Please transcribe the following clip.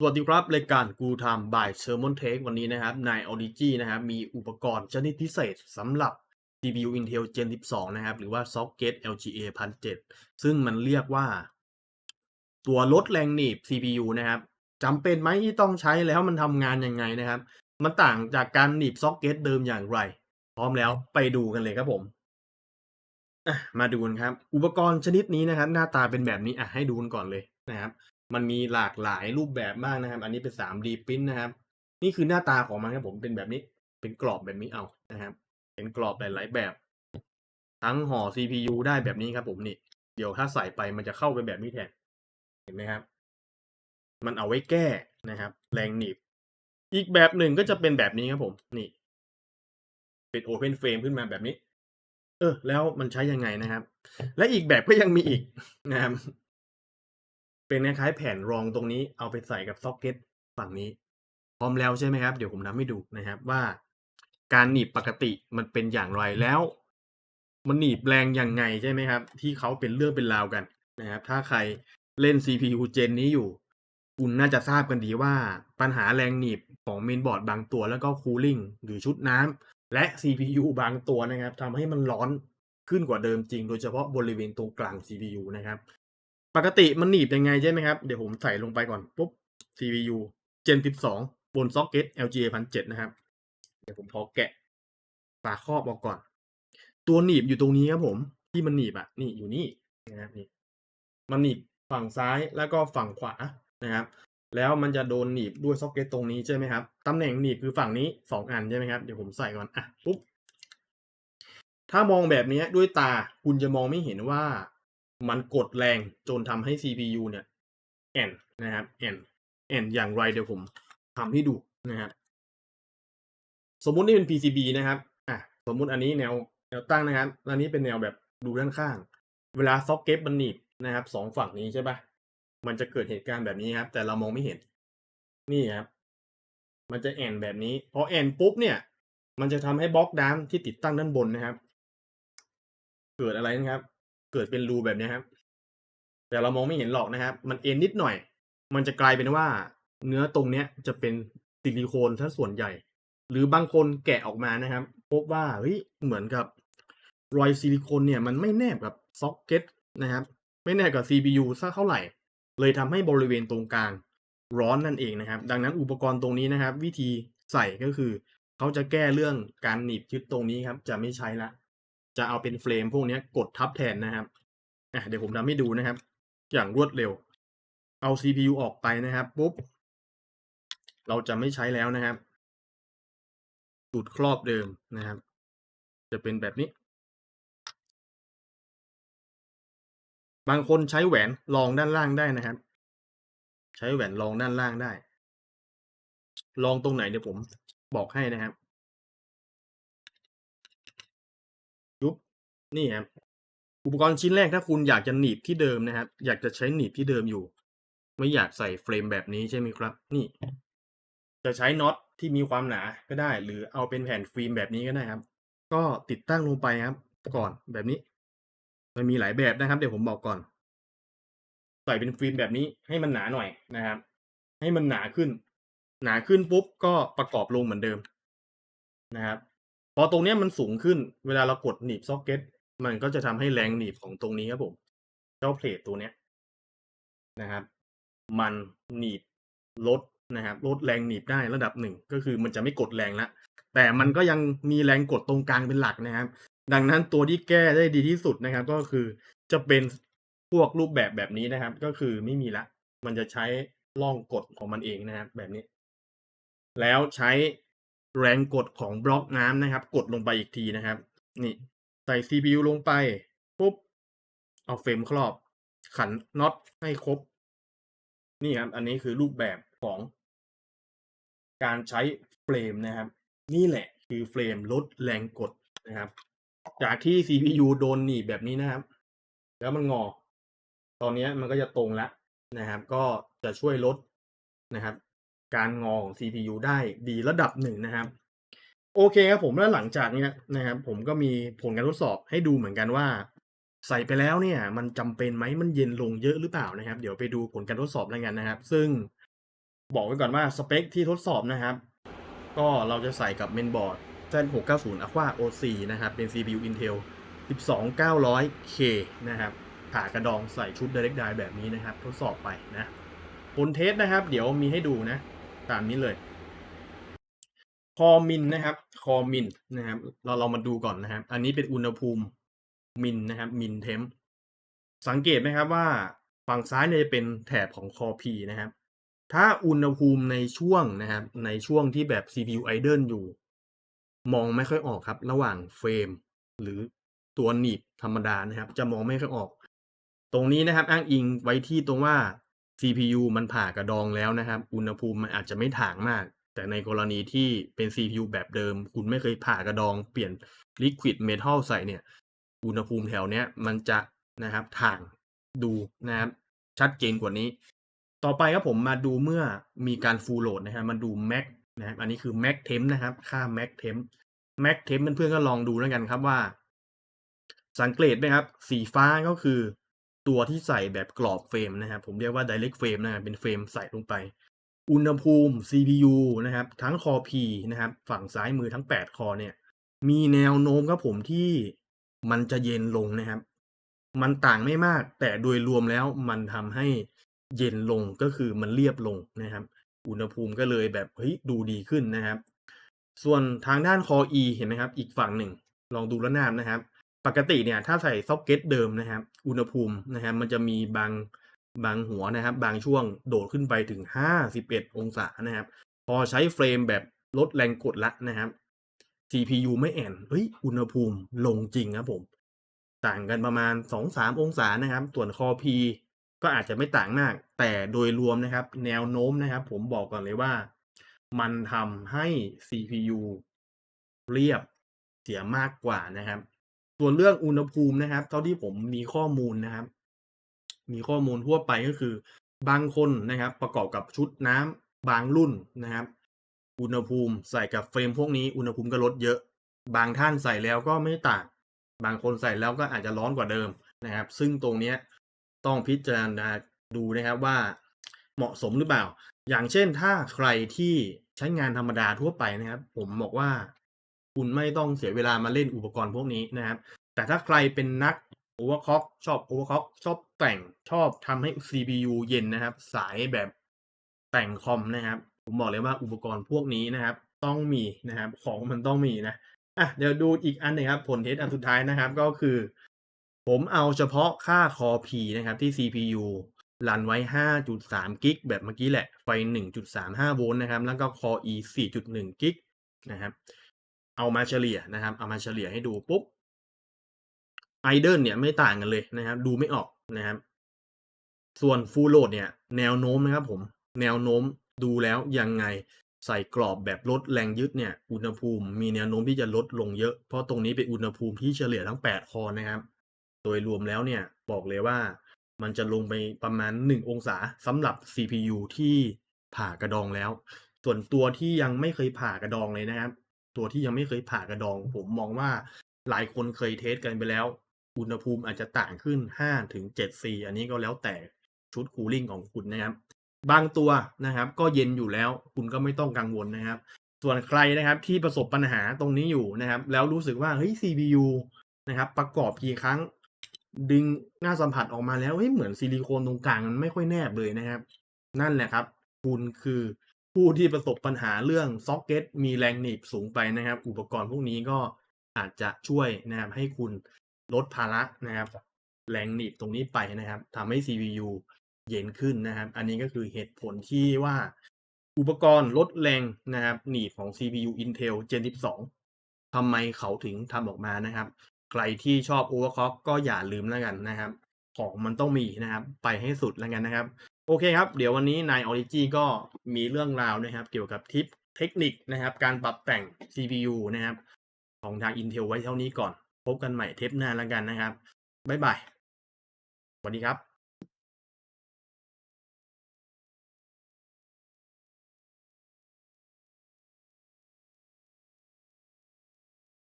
สวัสดีครับ รายการกูทำ by Sermon Take วันนี้นะครับใน Audigi นะครับมีอุปกรณ์ชนิดพิเศษสำหรับ CPU Intel Gen 12 นะครับ หรือว่า Socket LGA 1007 ซึ่งมันเรียกว่า ตัวลดแรงหนีบ CPU นะครับจำเป็นไหมที่ต้องใช้แล้วมันทำงานยังไงนะครับ มันต่างจากการหนีบ Socket เดิมอย่างไร พร้อมแล้วไปดูกันเลยครับผมมาดูกันครับ อุปกรณ์ชนิดนี้นะครับ หน้าตาเป็นแบบนี้อะให้ดูกันก่อนเลยนะครับ มันมีหลากหลายรูปแบบมากนะครับ อันนี้เป็น 3D print นะครับ นี่คือหน้าตาของมันครับผมเป็นแบบนี้ เป็นกรอบแบบนี้เอานะครับ เป็นกรอบหลายๆแบบ ทั้งห่อ CPU ได้แบบนี้ครับผมนี่ เดี๋ยวถ้าใส่ไปมันจะเข้าไปแบบนี้แทน เห็นไหมครับ มันเอาไว้แก้นะครับ แรงหนีบ อีกแบบหนึ่งก็จะเป็นแบบนี้ครับผม นี่ เป็น Open Frame ขึ้นมาแบบนี้ เออ แล้วมันใช้ยังไงนะครับ และอีกแบบก็ยังมีอีกนะครับ เป็นคล้ายๆแผ่นรองตรงนี้เอาไปใส่กับซ็อกเก็ตฝั่งนี้ พร้อมแล้วใช่ไหมครับ เดี๋ยวผมทำให้ดูนะครับว่า การหนีบปกติมันเป็นอย่างไรแล้ว มันหนีบแรงยังไงใช่ไหมครับ ที่เขาเป็นเรื่องเป็นราวกันนะครับ ถ้าใครเล่น CPU เจนนี้อยู่ คุณน่าจะทราบกันดีว่าปัญหาแรงหนีบของเมนบอร์ดบางตัวแล้วก็คูลิ่งหรือชุดน้ำและ CPU บางตัวนะครับทำให้มันร้อนขึ้นกว่าเดิมจริง โดยเฉพาะบริเวณตรงกลาง CPU นะครับ ปกติมันหนีบยังไงใช่ไหมครับ เดี๋ยวผมใส่ลงไปก่อน ปุ๊บ CPU Gen 12 บนซ็อกเก็ต LGA 1007 นะครับ เดี๋ยวผมพอแกะฝาครอบออกก่อน ตัวหนีบอยู่ตรงนี้ครับผม ที่มันหนีบอะ นี่อยู่นี่นะครับนี่ มันหนีบฝั่งซ้ายแล้วก็ฝั่งขวานะครับ แล้วมันจะโดนหนีบด้วยซ็อกเก็ตตรงนี้ใช่ไหมครับ ตำแหน่งหนีบคือฝั่งนี้สองอันใช่ไหมครับ เดี๋ยวผมใส่ก่อน อะ ปุ๊บ ถ้ามองแบบนี้ด้วยตาคุณจะมองไม่เห็นว่า มันกดแรงจนทำให้ CPU เนี่ยแอนนะครับแอนแอนอย่างไรเดี๋ยวผมทำให้ดูนะครับสมมุตินี่เป็น PCB นะครับอะสมมุติอันนี้แนวแนวตั้งนะครับอันนี้เป็นแนวแบบดูด้านข้าง เวลาซ็อกเก็ตมันหนีบนะครับสองฝั่งนี้ใช่ปะมันจะเกิดเหตุการณ์แบบนี้ครับ แต่เรามองไม่เห็น นี่ครับ มันจะแอนแบบนี้พอแอนปุ๊บเนี่ย มันจะทำให้บล็อกน้ำที่ติดตั้งด้านบนนะครับ เกิดอะไรนะครับ เกิดเป็นรูแบบนี้ครับ แต่เรามองไม่เห็นหรอกนะครับ มันเอ็นนิดหน่อย มันจะกลายเป็นว่า เนื้อตรงเนี้ยจะเป็นซิลิโคนถ้าส่วนใหญ่ หรือบางคนแกะออกมานะครับ พบว่าเฮ้ยเหมือนกับรอยซิลิโคนเนี่ยมันไม่แนบกับซ็อกเก็ตนะครับ ไม่แนบกับ CPU สักเท่าไหร่ เลยทำให้บริเวณตรงกลางร้อนนั่นเองนะครับ ดังนั้นอุปกรณ์ตรงนี้นะครับ วิธีใส่ก็คือ เขาจะแก้เรื่องการหนีบยึดตรงนี้ครับ จะไม่ใช้ละ จะเอาเป็นเฟรมพวกนี้กดทับแทนนะครับอะเดี๋ยวผมทำให้ดูนะครับ อย่างรวดเร็ว เอา CPU ออกไปนะครับปุ๊บ เราจะไม่ใช้แล้วนะครับจุดครอบเดิมนะครับ จะเป็นแบบนี้ บางคนใช้แหวนรองด้านล่างได้นะครับ ใช้แหวนรองด้านล่างได้ ลองตรงไหนเดี๋ยวผมบอกให้นะครับยุบ นี่ครับอุปกรณ์ชิ้นแรกถ้าคุณอยากจะหนีบที่เดิมนะครับ อยากจะใช้หนีบที่เดิมอยู่ ไม่อยากใส่เฟรมแบบนี้ใช่ไหมครับ นี่ จะใช้น็อตที่มีความหนาก็ได้ หรือเอาเป็นแผ่นฟิล์มแบบนี้ก็ได้ครับ ก็ติดตั้งลงไปครับ ก่อนแบบนี้ มันมีหลายแบบนะครับ เดี๋ยวผมบอกก่อน ใส่เป็นฟิล์มแบบนี้ให้มันหนาหน่อยนะครับ ให้มันหนาขึ้น หนาขึ้นปุ๊บก็ประกอบลงเหมือนเดิมนะครับพอตรงนี้มันสูงขึ้น เวลาเรากดหนีบซ็อกเก็ต มันก็จะทำให้แรงหนีบของตรงนี้ครับผม เจ้าเพลทตัวเนี้ยนะครับ มันหนีบลดนะครับลดแรงหนีบได้ระดับหนึ่งก็คือมันจะไม่กดแรงละแต่มันก็ยังมีแรงกดตรงกลางเป็นหลักนะครับ ดังนั้นตัวที่แก้ได้ดีที่สุดนะครับ ก็คือจะเป็นพวกรูปแบบแบบนี้นะครับ ก็คือไม่มีละ มันจะใช้ร่องกดของมันเองนะครับ แบบนี้ แล้วใช้แรงกดของบล็อกน้ำนะครับ กดลงไปอีกทีนะครับ นี่ ใส่ CPU ลงไปปุ๊บเอาเฟรมครอบ ขันน็อตให้ครบ นี่ครับ อันนี้คือรูปแบบของการใช้เฟรมนะครับ นี่แหละคือเฟรมลดแรงกดนะครับ จากที่ CPU โดนหนีบแบบนี้นะครับ แล้วมันงอ ตอนนี้มันก็จะตรงแล้วนะครับ ก็จะช่วยลดนะครับ การงอของ CPU ได้ดีระดับหนึ่งนะครับ โอเคครับผมแล้วหลังจากเนี้ยนะครับผมก็มีผลการทดสอบให้ดูเหมือนกันว่า ใส่ไปแล้วเนี่ยมันจำเป็นไหมมันเย็นลงเยอะหรือเปล่านะครับ เดี๋ยวไปดูผลการทดสอบแล้วกันนะครับ ซึ่งบอกไว้ก่อนว่าสเปคที่ทดสอบนะครับ ก็เราจะใส่กับเมนบอร์ด Z690 Aqua OC นะครับ เป็น CPU Intel 12900K นะครับผ่ากระดองใส่ชุด Direct Drive แบบนี้นะครับ ทดสอบไปนะผลเทสนะครับ เดี๋ยวมีให้ดูนะ ตามนี้เลย คอมินนะครับ คอมินนะครับ เราเรามาดูก่อนนะครับ อันนี้เป็นอุณหภูมิมินนะครับมินเทมสังเกตไหมครับว่าฝั่งซ้ายเนี่ยจะเป็นแถบของคอ P นะครับ ถ้าอุณหภูมิในช่วงนะครับ ในช่วงที่แบบ CPU idle อยู่ มองไม่ค่อยออกครับ ระหว่างเฟรม หรือตัวหนีบธรรมดานะครับ จะมองไม่ค่อยออก ตรงนี้นะครับ อ้างอิงไว้ที่ตรงว่า CPU มันผ่ากระดองแล้วนะครับ อุณหภูมิมันอาจจะไม่ถ่างมาก แต่ในกรณีที่เป็น CPU แบบเดิม คุณไม่เคยผ่ากระดองเปลี่ยน Liquid Metal ใส่เนี่ย อุณหภูมิแถวเนี้ยมันจะนะครับถ่างดูนะครับชัดเจนกว่านี้ ต่อไปครับผมมาดูเมื่อมีการ full load นะครับมาดู max นะครับอันนี้คือ max temp นะครับ ค่า max temp max temp เพื่อนๆก็ลองดูแล้วกันครับว่า สังเกตไหมครับ สีฟ้าก็คือตัวที่ใส่แบบกรอบเฟรมนะครับ ผมเรียกว่า direct frame นะครับเป็นเฟรมใส่ลงไป อุณหภูมิ CPU นะครับ ทั้งคอ P นะครับ ฝั่งซ้ายมือทั้ง 8 คอเนี่ย มีแนวโน้มครับผมที่มันจะเย็นลงนะครับ มันต่างไม่มากแต่โดยรวมแล้วมันทำให้เย็นลงก็คือมันเรียบลงนะครับ อุณหภูมิก็เลยแบบเฮ้ยดูดีขึ้นนะครับ ส่วนทางด้านคอ E เห็นไหมครับ อีกฝั่งหนึ่ง ลองดูระนาบนะครับ ปกติเนี่ยถ้าใส่ซ็อกเก็ตเดิมนะครับ อุณหภูมินะครับ มันจะมีบาง บางหัวนะครับ บางช่วงโดดขึ้นไปถึง 51 องศานะครับ พอใช้เฟรมแบบลดแรงกดละนะครับ CPU ไม่แอนเฮ้ย อุณหภูมิลงจริงครับผม ต่างกันประมาณ 2-3 องศานะครับ ส่วนคอ P ก็อาจจะไม่ต่างมาก แต่โดยรวมนะครับ แนวโน้มนะครับ ผมบอกก่อนเลยว่า มันทำให้ CPU เรียบเสียมากกว่านะครับ ส่วนเรื่องอุณหภูมินะครับ เท่าที่ผมมีข้อมูลนะครับ มีข้อมูลทั่วไปก็คือบางคนนะครับ ประกอบกับชุดน้ำบางรุ่นนะครับ อุณหภูมิใส่กับเฟรมพวกนี้อุณหภูมิก็ลดเยอะ บางท่านใส่แล้วก็ไม่ต่าง บางคนใส่แล้วก็อาจจะร้อนกว่าเดิมนะครับ ซึ่งตรงเนี้ยต้องพิจารณาดูนะครับว่าเหมาะสมหรือเปล่า อย่างเช่นถ้าใครที่ใช้งานธรรมดาทั่วไปนะครับ ผมบอกว่า คุณไม่ต้องเสียเวลามาเล่นอุปกรณ์พวกนี้นะครับ แต่ถ้าใครเป็นนัก โอเวอร์คล็อกชอบโอเวอร์คล็อกชอบแต่งชอบทำให้ CPU เย็นนะครับ สายแบบแต่งคอมนะครับ ผมบอกเลยว่าอุปกรณ์พวกนี้นะครับ ต้องมีนะครับ ของมันต้องมีนะอะเดี๋ยวดูอีกอันหนึงครับ ผลเทสอันสุดท้ายนะครับ ก็คือ ผมเอาเฉพาะค่าคอ P นะครับที่ CPU รันไว้ 5.3 กิกแบบเมื่อกี้แหละ ไฟ 1.35 โวลต์นะครับ แล้วก็คอ E 4.1 กิกนะครับ เอามาเฉลี่ยนะครับ เอามาเฉลี่ยให้ดูปุ๊บ idle เนี่ยไม่ต่างกันเลยนะครับ ดูไม่ออกนะครับ ส่วน full load เนี่ย แนวโน้มนะครับผม แนวโน้มดูแล้วยังไงใส่กรอบแบบลดแรงยึดเนี่ย อุณหภูมิมีแนวโน้มที่จะลดลงเยอะ เพราะตรงนี้เป็นอุณหภูมิที่เฉลี่ยทั้ง 8 คอนะครับ โดยรวมแล้วเนี่ยบอกเลยว่ามันจะลงไปประมาณ 1 องศาสำหรับ CPU ที่ผ่ากระดองแล้ว ส่วนตัวที่ยังไม่เคยผ่ากระดองเลยนะครับ ตัวที่ยังไม่เคยผ่ากระดอง ผมมองว่าหลายคนเคยเทสกันไปแล้ว อุณหภูมิอาจจะต่างขึ้น5ถึง7 C อันนี้ก็แล้วแต่ชุดคูลิ่งของคุณนะครับ บางตัวนะครับ ก็เย็นอยู่แล้วคุณก็ไม่ต้องกังวลนะครับ ส่วนใครนะครับที่ประสบปัญหาตรงนี้อยู่นะครับ แล้วรู้สึกว่าเฮ้ย CPU นะครับ ประกอบกี่ครั้งดึงหน้าสัมผัสออกมาแล้วเฮ้ยเหมือนซิลิโคนตรงกลางมันไม่ค่อยแนบเลยนะครับ นั่นแหละครับ คุณคือผู้ที่ประสบปัญหาเรื่องซ็อกเก็ตมีแรงหนีบสูงไปนะครับ อุปกรณ์พวกนี้ก็อาจจะช่วยนะครับให้คุณ ลดภาระนะครับแรงหนีบตรงนี้ไปนะครับทำให้ CPU เย็นขึ้นนะครับ อันนี้ก็คือเหตุผลที่ว่าอุปกรณ์ลดแรงนะครับ หนีบของ CPU Intel Gen 12ทำไมเขาถึงทำออกมานะครับ ใครที่ชอบ overclock ก็อย่าลืมแล้วกันนะครับ ของมันต้องมีนะครับ ไปให้สุดแล้วกันนะครับ โอเคครับ เดี๋ยววันนี้นาย Origi ก็มีเรื่องราวนะครับ เกี่ยวกับทิปเทคนิคนะครับ การปรับแต่ง CPU นะครับ ของทาง Intel ไว้เท่านี้ก่อน พบกันใหม่เทปหน้าแล้วกันนะครับ บ๊ายบายสวัสดีครับ